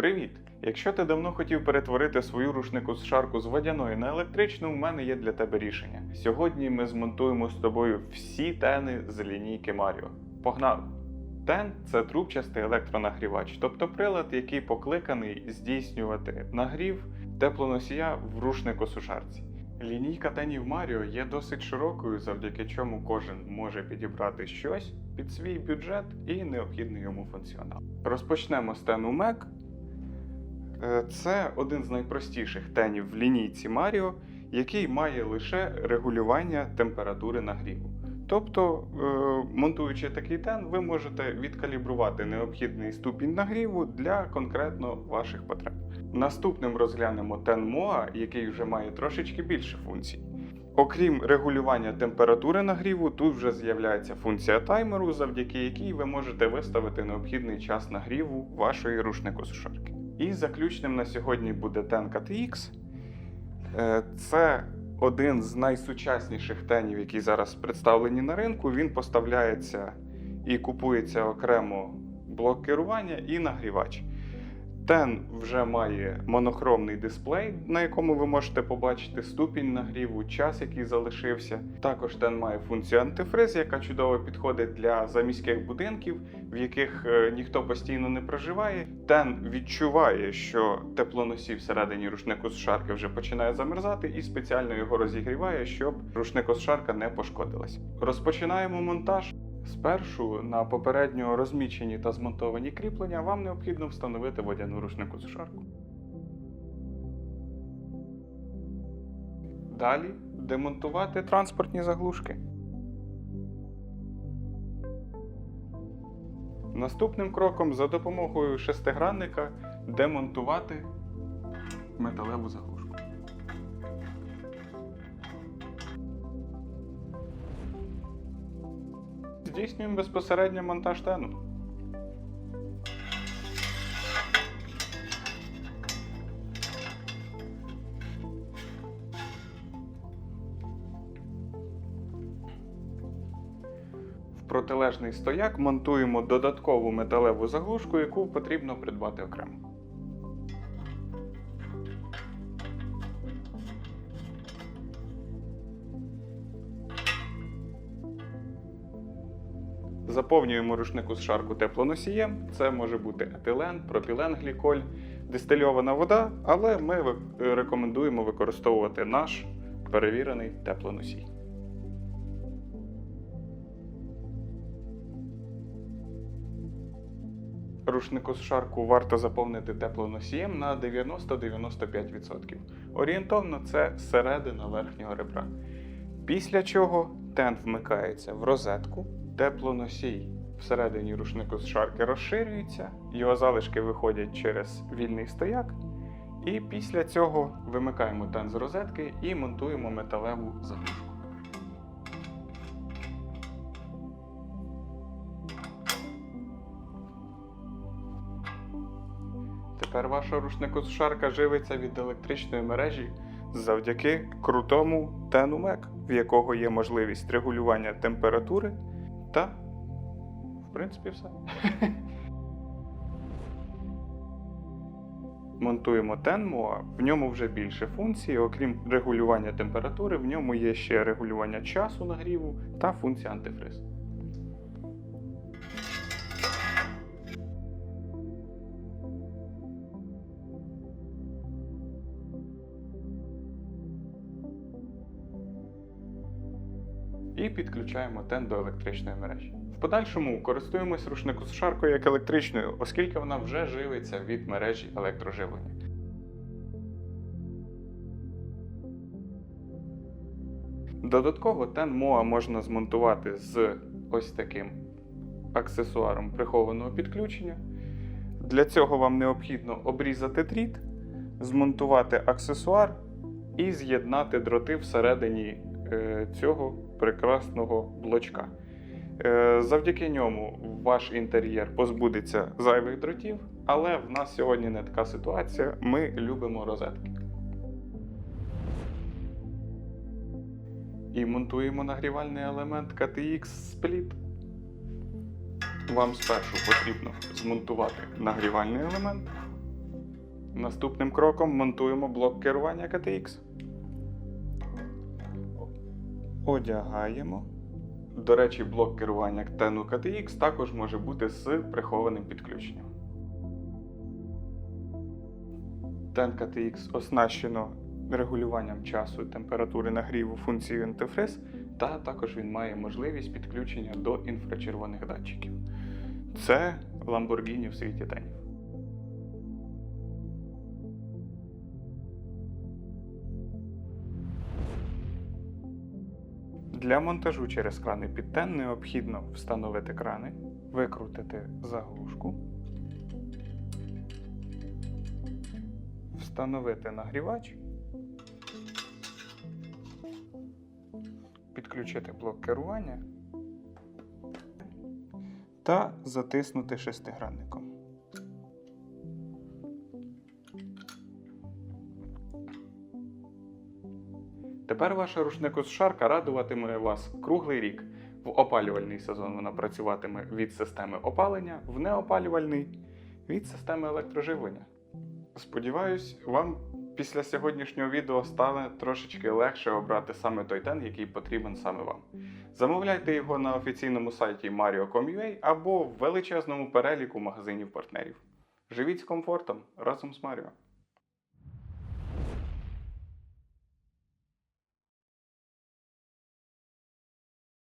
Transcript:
Привіт! Якщо ти давно хотів перетворити свою рушнику з шарку з водяної на електричну, у мене є для тебе рішення. Сьогодні ми змонтуємо з тобою всі тени з лінійки Mario. Погнали! Тен це трубчастий електронагрівач, тобто прилад, який покликаний здійснювати нагрів теплоносія в рушнику сушарці. Лінійка тенів Mario є досить широкою, завдяки чому кожен може підібрати щось під свій бюджет і необхідний йому функціонал. Розпочнемо з тену MEC. Е, Це один з найпростіших тенів в лінійці Mario, який має лише регулювання температури нагріву. Тобто, е, монтуючи такий тен, ви можете відкалібрувати необхідний ступінь нагріву для конкретно ваших потреб. Наступним розглянемо тен MOA, який вже має трошечки більше функцій. Окрім регулювання температури нагріву, тут вже з'являється функція таймеру, завдяки якій ви можете виставити необхідний час нагріву вашої рушникосушарки. І заключним на сьогодні буде TEN KTX. Це один з найсучасніших тенів, які зараз представлені на ринку. Він поставляється і купується окремо блок керування і нагрівач. Тен вже має монохромний дисплей, на якому ви можете побачити ступінь нагріву, час, який залишився. Також тен має функцію антифриз, яка чудово підходить для заміських будинків, в яких е, ніхто постійно не проживає. Тен відчуває, що теплоносій всередині рушникосушарки вже починає замерзати, і спеціально його розігріває, щоб рушникосушарка не пошкодилась. Розпочинаємо монтаж. Спершу на попередньо розмічені та змонтовані кріплення вам необхідно встановити водяну рушнику сушарку. Далі демонтувати транспортні заглушки. Наступним кроком за допомогою шестигранника демонтувати металеву заглушку. Здійснюємо безпосередньо монтаж тену. В протилежний стояк монтуємо додаткову металеву заглушку, яку потрібно придбати окремо. Заповнюємо рушнику з шарку теплоносієм. Це може бути етилен, пропіленгліколь, дистильована вода, але ми рекомендуємо використовувати наш перевірений теплоносій. Рушнику з шарку варто заповнити теплоносієм на 90-95%. Орієнтовно це середина верхнього ребра. Після чого тен вмикається в розетку, теплоносій всередині рушнику з шарки розширюється, його залишки виходять через вільний стояк. І після цього вимикаємо тен з розетки і монтуємо металеву заглушку. Тепер ваша рушникосушарка живиться від електричної мережі завдяки крутому тену MEC, в якого є можливість регулювання температури та, в принципі, все. Монтуємо Tenmo, в ньому вже більше функцій, окрім регулювання температури, в ньому є ще регулювання часу нагріву та функція антифриз. І підключаємо тен до електричної мережі. В подальшому користуємось рушникосушаркою як електричною, оскільки вона вже живиться від мережі електроживлення. Додатково тен MOA можна змонтувати з ось таким аксесуаром прихованого підключення. Для цього вам необхідно обрізати дріт, змонтувати аксесуар і з'єднати дроти всередині цього прекрасного блочка. Е, Завдяки ньому ваш інтер'єр позбудеться зайвих дротів, але в нас сьогодні не така ситуація. Ми любимо розетки. І монтуємо нагрівальний елемент KTX Split. Вам спершу потрібно змонтувати нагрівальний елемент. Наступним кроком монтуємо блок керування KTX. Одягаємо. До речі, блок керування TENU KTX також може бути з прихованим підключенням. TEN KTX оснащено регулюванням часу і температури нагріву функцією антифриз, та також він має можливість підключення до інфрачервоних датчиків. Це Lamborghini в світі тенів. Для монтажу через крани під тен необхідно встановити крани, викрутити заглушку, встановити нагрівач, підключити блок керування та затиснути шестигранником. Тепер ваша рушникосушарка радуватиме вас круглий рік. В опалювальний сезон вона працюватиме від системи опалення, в неопалювальний від системи електроживлення. Сподіваюсь, вам після сьогоднішнього відео стане трошечки легше обрати саме той тен, який потрібен саме вам. Замовляйте його на офіційному сайті mario.com.ua або в величезному переліку магазинів партнерів. Живіть з комфортом разом з Маріо.